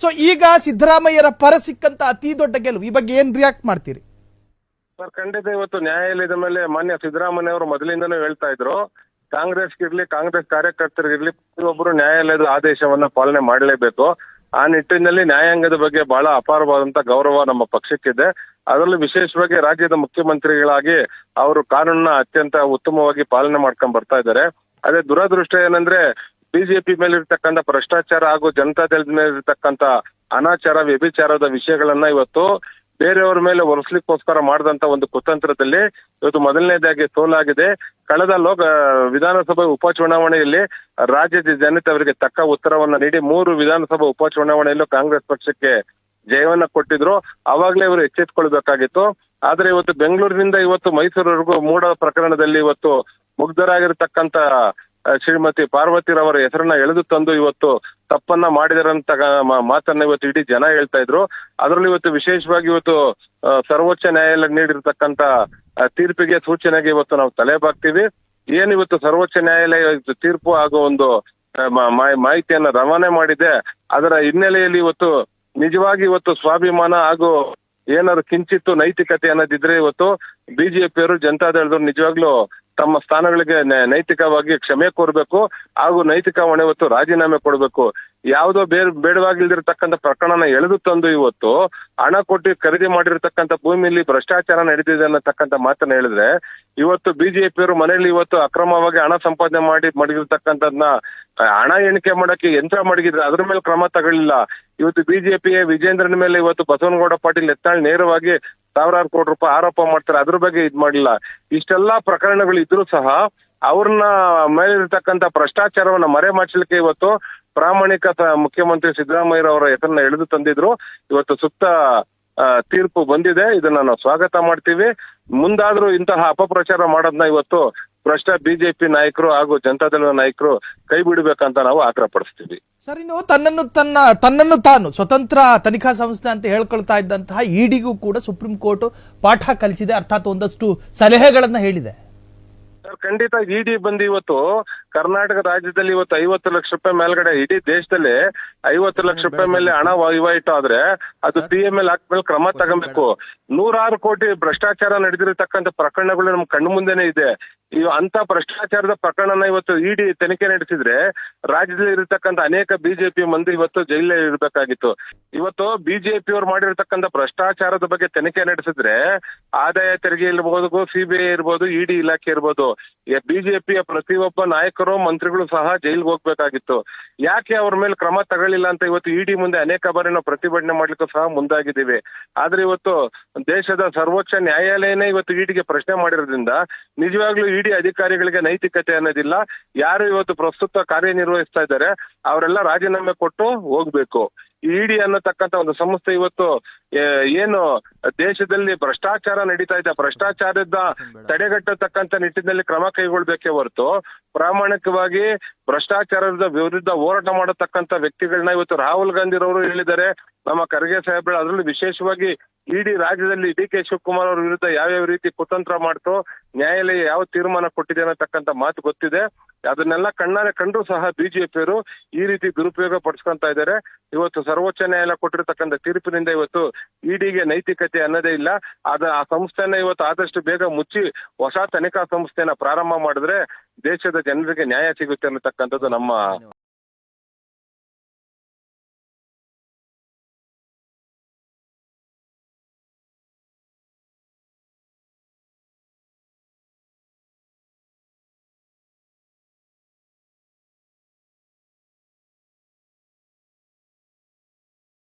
So ಈಗ ಸಿದ್ದರಾಮಯ್ಯರ ಪರ ಸಿಕ್ಕಂತ ಅತಿ ದೊಡ್ಡ ಗೆಲುವು. ಈ ಬಗ್ಗೆ ಏನ್ ರಿಯಾಕ್ಟ್ ಮಾಡ್ತೀರಿ? ಸರ್, ಖಂಡಿತ ಇವತ್ತು ನ್ಯಾಯಾಲಯದ ಮೇಲೆ ಮಾನ್ಯ ಸಿದ್ದರಾಮಯ್ಯ ಅವರು ಮೊದಲಿಂದನೂ ಹೇಳ್ತಾ ಇದ್ರು. ಕಾಂಗ್ರೆಸ್ಗಿರ್ಲಿ ಕಾಂಗ್ರೆಸ್ ಕಾರ್ಯಕರ್ತರಿಗಿರ್ಲಿ ಪ್ರತಿಯೊಬ್ಬರು ನ್ಯಾಯಾಲಯದ ಆದೇಶವನ್ನ ಪಾಲನೆ ಮಾಡಲೇಬೇಕು. ಆ ನಿಟ್ಟಿನಲ್ಲಿ ನ್ಯಾಯಾಂಗದ ಬಗ್ಗೆ ಬಹಳ ಅಪಾರವಾದಂತ ಗೌರವ ನಮ್ಮ ಪಕ್ಷಕ್ಕಿದೆ. ಅದರಲ್ಲೂ ವಿಶೇಷವಾಗಿ ರಾಜ್ಯದ ಮುಖ್ಯಮಂತ್ರಿಗಳಾಗಿ ಅವರು ಕಾನೂನನ್ನ ಅತ್ಯಂತ ಉತ್ತಮವಾಗಿ ಪಾಲನೆ ಮಾಡ್ಕೊಂಡ್ ಬರ್ತಾ ಇದ್ದಾರೆ. ಅದೇ ದುರದೃಷ್ಟ ಏನಂದ್ರೆ ಬಿಜೆಪಿ ಮೇಲೆ ಇರ್ತಕ್ಕಂಥ ಭ್ರಷ್ಟಾಚಾರ ಹಾಗೂ ಜನತಾದಳದ ಮೇಲಿರ್ತಕ್ಕಂಥ ಅನಾಚಾರ, ವ್ಯಭಿಚಾರದ ವಿಷಯಗಳನ್ನ ಇವತ್ತು ಬೇರೆಯವರ ಮೇಲೆ ಒರೆಸ್ಲಿಕ್ಕೋಸ್ಕರ ಮಾಡಿದಂತ ಒಂದು ಕುತಂತ್ರದಲ್ಲಿ ಇವತ್ತು ಮೊದಲನೇದಾಗಿ ಸೋಲಾಗಿದೆ. ಕಳೆದ ಲೋಕ ವಿಧಾನಸಭೆ ಉಪಚುನಾವಣೆಯಲ್ಲಿ ರಾಜ್ಯದ ಜನತೆ ಅವರಿಗೆ ತಕ್ಕ ಉತ್ತರವನ್ನ ನೀಡಿ ಮೂರು ವಿಧಾನಸಭಾ ಉಪಚುನಾವಣೆಯಲ್ಲೂ ಕಾಂಗ್ರೆಸ್ ಪಕ್ಷಕ್ಕೆ ಜಯವನ್ನ ಕೊಟ್ಟಿದ್ರು. ಅವಾಗ್ಲೇ ಇವರು ಎಚ್ಚೆತ್ಕೊಳ್ಬೇಕಾಗಿತ್ತು. ಆದ್ರೆ ಇವತ್ತು ಬೆಂಗಳೂರಿನಿಂದ ಇವತ್ತು ಮೈಸೂರವರೆಗೂ ಮೂಡ ಪ್ರಕರಣದಲ್ಲಿ ಇವತ್ತು ಮುಗ್ಧರಾಗಿರ್ತಕ್ಕಂತ ಶ್ರೀಮತಿ ಪಾರ್ವತಿರವರ ಹೆಸರನ್ನ ಎಳೆದು ತಂದು ಇವತ್ತು ತಪ್ಪನ್ನ ಮಾಡಿದರಂತ ಮಾತನ್ನ ಇವತ್ತು ಇಡೀ ಜನ ಹೇಳ್ತಾ ಇದ್ರು. ಅದರಲ್ಲಿ ಇವತ್ತು ವಿಶೇಷವಾಗಿ ಇವತ್ತು ಸರ್ವೋಚ್ಚ ನ್ಯಾಯಾಲಯ ನೀಡಿರ್ತಕ್ಕಂತ ತೀರ್ಪಿಗೆ ಸೂಚನೆಗೆ ಇವತ್ತು ನಾವು ತಲೆ ಬಾಗ್ತೀವಿ. ಏನ್ ಇವತ್ತು ಸರ್ವೋಚ್ಚ ನ್ಯಾಯಾಲಯ ತೀರ್ಪು ಹಾಗೂ ಒಂದು ಮಾಹಿತಿಯನ್ನ ರವಾನೆ ಮಾಡಿದೆ, ಅದರ ಹಿನ್ನೆಲೆಯಲ್ಲಿ ಇವತ್ತು ನಿಜವಾಗಿ ಇವತ್ತು ಸ್ವಾಭಿಮಾನ ಹಾಗೂ ಏನಾದ್ರು ಕಿಂಚಿತ್ತು ನೈತಿಕತೆ ಅನ್ನೋದಿದ್ರೆ ಇವತ್ತು ಬಿಜೆಪಿಯವರು, ಜನತಾದಳದವರು ನಿಜವಾಗ್ಲೂ ತಮ್ಮ ಸ್ಥಾನಗಳಿಗೆ ನೈತಿಕವಾಗಿ ಕ್ಷಮೆ ಕೋರ್ಬೇಕು ಹಾಗೂ ನೈತಿಕ ಹೊಣೆ ಹೊತ್ತು ರಾಜೀನಾಮೆ ಕೊಡಬೇಕು. ಯಾವುದೋ ಬೇರೆ, ಬೇಡವಾಗಿಲ್ದಿರತಕ್ಕಂಥ ಪ್ರಕರಣನ ಎಳೆದು ತಂದು ಇವತ್ತು ಹಣ ಕೊಟ್ಟು ಖರೀದಿ ಮಾಡಿರ್ತಕ್ಕಂಥ ಭೂಮಿಯಲ್ಲಿ ಭ್ರಷ್ಟಾಚಾರ ನಡೆದಿದೆ ಅನ್ನತಕ್ಕಂಥ ಮಾತನ್ನ ಹೇಳಿದ್ರೆ, ಇವತ್ತು ಬಿಜೆಪಿಯವರು ಮನೆಯಲ್ಲಿ ಇವತ್ತು ಅಕ್ರಮವಾಗಿ ಹಣ ಸಂಪಾದನೆ ಮಾಡಿ, ಮಡಗಿರ್ತಕ್ಕಂಥದ್ನ ಹಣ ಎಣಿಕೆ ಮಾಡಕ್ಕೆ ಯಂತ್ರ ಮಡಗಿದ್ರೆ ಅದ್ರ ಮೇಲೆ ಕ್ರಮ ತಗೊಳ್ಳಿಲ್ಲ. ಇವತ್ತು ಬಿಜೆಪಿಯ ವಿಜೇಂದ್ರನ ಮೇಲೆ ಇವತ್ತು ಬಸವನಗೌಡ ಪಾಟೀಲ್ ಎತ್ತಾಳ್ ನೇರವಾಗಿ ಸಾವಿರಾರು ಕೋಟಿ ರೂಪಾಯಿ ಆರೋಪ ಮಾಡ್ತಾರೆ, ಅದ್ರ ಬಗ್ಗೆ ಇದ್ ಮಾಡಿಲ್ಲ ಇಷ್ಟೆಲ್ಲಾ ಪ್ರಕರಣಗಳು ಇದ್ರೂ ಸಹ ಅವ್ರನ್ನ ಮೇಲಿರ್ತಕ್ಕಂಥ ಭ್ರಷ್ಟಾಚಾರವನ್ನ ಮರೆ ಮಾಡಿಸ್ಲಿಕ್ಕೆ ಇವತ್ತು ಪ್ರಾಮಾಣಿಕ ಮುಖ್ಯಮಂತ್ರಿ ಸಿದ್ದರಾಮಯ್ಯ ಅವರ ಹೆಸರನ್ನ ಎಳೆದು ತಂದಿದ್ರು. ಇವತ್ತು ಸುತ್ತ ತೀರ್ಪು ಬಂದಿದೆ. ಇದನ್ನ ನಾವು ಸ್ವಾಗತ ಮಾಡ್ತೀವಿ. ಮುಂದಾದ್ರೂ ಇಂತಹ ಅಪಪ್ರಚಾರ ಮಾಡೋದನ್ನ ಇವತ್ತು ಭ್ರಷ್ಟ ಬಿಜೆಪಿ ನಾಯಕರು ಹಾಗೂ ಜನತಾದಳ ನಾಯಕರು ಕೈ ಬಿಡಬೇಕಂತ ನಾವು ಆಗ್ರಹ ಪಡಿಸ್ತೀವಿ. ಸರ್ ಇನ್ನು ತನ್ನನ್ನು ತನ್ನ ತನ್ನನ್ನು ತಾನು ಸ್ವತಂತ್ರ ತನಿಖಾ ಸಂಸ್ಥೆ ಅಂತ ಹೇಳ್ಕೊಳ್ತಾ ಇದ್ದಂತಹ ಇಡಿಗೂ ಕೂಡ ಸುಪ್ರೀಂ ಕೋರ್ಟ್ ಪಾಠ ಕಲಿಸಿದೆ ಅರ್ಥಾತ್ ಒಂದಷ್ಟು ಸಲಹೆಗಳನ್ನ ಹೇಳಿದೆ. ಸರ್ ಖಂಡಿತ ಇಡಿ ಬಂದು ಇವತ್ತು ಕರ್ನಾಟಕ ರಾಜ್ಯದಲ್ಲಿ ಇವತ್ತು ಐವತ್ತು ಲಕ್ಷ ರೂಪಾಯಿ ಮೇಲ್ಗಡೆ ಇಡೀ ದೇಶದಲ್ಲಿ ಐವತ್ತು ಲಕ್ಷ ರೂಪಾಯಿ ಮೇಲೆ ಹಣ ವಹಿವಾಟು ಆದ್ರೆ ಅದು ಪಿ ಎಂ ಎಲ್ ಹಾಕ್ಮೇಲೆ ಕ್ರಮ ತಗೊಬೇಕು. ನೂರಾರು ಕೋಟಿ ಭ್ರಷ್ಟಾಚಾರ ನಡೆದಿರತಕ್ಕಂತ ಪ್ರಕರಣಗಳು ನಮ್ ಕಣ್ಣು ಮುಂದೆನೆ ಇದೆ. ಈ ಅಂತ ಭ್ರಷ್ಟಾಚಾರದ ಪ್ರಕರಣನ ಇವತ್ತು ಇಡಿ ತನಿಖೆ ನಡೆಸಿದ್ರೆ ರಾಜ್ಯದಲ್ಲಿ ಇರತಕ್ಕಂತ ಅನೇಕ ಬಿಜೆಪಿ ಮಂದಿ ಇವತ್ತು ಜೈಲಲ್ಲಿ ಇರಬೇಕಾಗಿತ್ತು. ಇವತ್ತು ಬಿಜೆಪಿ ಅವ್ರು ಮಾಡಿರ್ತಕ್ಕಂಥ ಭ್ರಷ್ಟಾಚಾರದ ಬಗ್ಗೆ ತನಿಖೆ ನಡೆಸಿದ್ರೆ ಆದಾಯ ತೆರಿಗೆ ಇರ್ಬೋದು ಸಿಬಿಐ ಇರ್ಬೋದು ಇಡಿ ಇಲಾಖೆ ಇರ್ಬೋದು ಬಿಜೆಪಿಯ ಪ್ರತಿಯೊಬ್ಬ ನಾಯಕರು ಮಂತ್ರಿಗಳು ಸಹ ಜೈಲ್ಗೆ ಹೋಗ್ಬೇಕಾಗಿತ್ತು. ಯಾಕೆ ಅವ್ರ ಮೇಲೆ ಕ್ರಮ ತಗೊಳ್ಳಿಲ್ಲ ಅಂತ ಇವತ್ತು ಇಡಿ ಮುಂದೆ ಅನೇಕ ಬಾರಿ ನಾವು ಪ್ರತಿಭಟನೆ ಮಾಡ್ಲಿಕ್ಕೂ ಸಹ ಮುಂದಾಗಿದ್ದೀವಿ. ಆದ್ರೆ ಇವತ್ತು ದೇಶದ ಸರ್ವೋಚ್ಚ ನ್ಯಾಯಾಲಯನೇ ಇವತ್ತು ಇಡಿಗೆ ಪ್ರಶ್ನೆ ಮಾಡಿರೋದ್ರಿಂದ ನಿಜವಾಗ್ಲೂ ಇಡಿ ಅಧಿಕಾರಿಗಳಿಗೆ ನೈತಿಕತೆ ಅನ್ನೋದಿಲ್ಲ. ಯಾರು ಇವತ್ತು ಪ್ರಸ್ತುತ ಕಾರ್ಯನಿರ್ವಹಿಸ್ತಾ ಇದ್ದಾರೆ, ಅವರೆಲ್ಲ ರಾಜೀನಾಮೆ ಕೊಟ್ಟು ಹೋಗ್ಬೇಕು. ಇಡಿ ಅನ್ನತಕ್ಕಂತ ಒಂದು ಸಂಸ್ಥೆ ಇವತ್ತು ಏನು ದೇಶದಲ್ಲಿ ಭ್ರಷ್ಟಾಚಾರ ನಡೀತಾ ಇದೆ. ಭ್ರಷ್ಟಾಚಾರದ ತಡೆಗಟ್ಟತಕ್ಕಂತ ನಿಟ್ಟಿನಲ್ಲಿ ಕ್ರಮ ಕೈಗೊಳ್ಬೇಕೇ ಹೊರತು ಪ್ರಾಮಾಣಿಕವಾಗಿ ಭ್ರಷ್ಟಾಚಾರದ ವಿರುದ್ಧ ಹೋರಾಟ ಮಾಡತಕ್ಕಂತ ವ್ಯಕ್ತಿಗಳನ್ನ ಇವತ್ತು ರಾಹುಲ್ ಗಾಂಧಿ ಅವರು ಹೇಳಿದ್ದಾರೆ. ನಮ್ಮ ಖರ್ಗೆ ಸಾಹೇಬ್ರು ಅದರಲ್ಲಿ ವಿಶೇಷವಾಗಿ ಇಡೀ ರಾಜ್ಯದಲ್ಲಿ ಡಿ ಕೆ ಶಿವಕುಮಾರ್ ಅವರ ವಿರುದ್ಧ ಯಾವ್ಯಾವ ರೀತಿ ಕುತಂತ್ರ ಮಾಡ್ತು, ನ್ಯಾಯಾಲಯ ಯಾವ ತೀರ್ಮಾನ ಕೊಟ್ಟಿದೆ ಅನ್ನತಕ್ಕಂತ ಮಾತು ಗೊತ್ತಿದೆ. ಅದನ್ನೆಲ್ಲ ಕಣ್ಣಾರೆ ಕಂಡ್ರು ಸಹ ಬಿಜೆಪಿಯವರು ಈ ರೀತಿ ದುರುಪಯೋಗ ಪಡಿಸ್ಕೊಂತ ಇದ್ದಾರೆ. ಇವತ್ತು ಸರ್ವೋಚ್ಚ ನ್ಯಾಯಾಲಯ ಕೊಟ್ಟಿರತಕ್ಕಂಥ ತೀರ್ಪಿನಿಂದ ಇವತ್ತು ಇಡಿಗೆ ನೈತಿಕತೆ ಅನ್ನೋದೇ ಇಲ್ಲ. ಅದ ಆ ಸಂಸ್ಥೆಯನ್ನ ಇವತ್ತು ಆದಷ್ಟು ಬೇಗ ಮುಚ್ಚಿ ಹೊಸ ತನಿಖಾ ಸಂಸ್ಥೆನ ಪ್ರಾರಂಭ ಮಾಡಿದ್ರೆ ದೇಶದ ಜನರಿಗೆ ನ್ಯಾಯ ಸಿಗುತ್ತೆ ಅನ್ನತಕ್ಕಂಥದ್ದು ನಮ್ಮ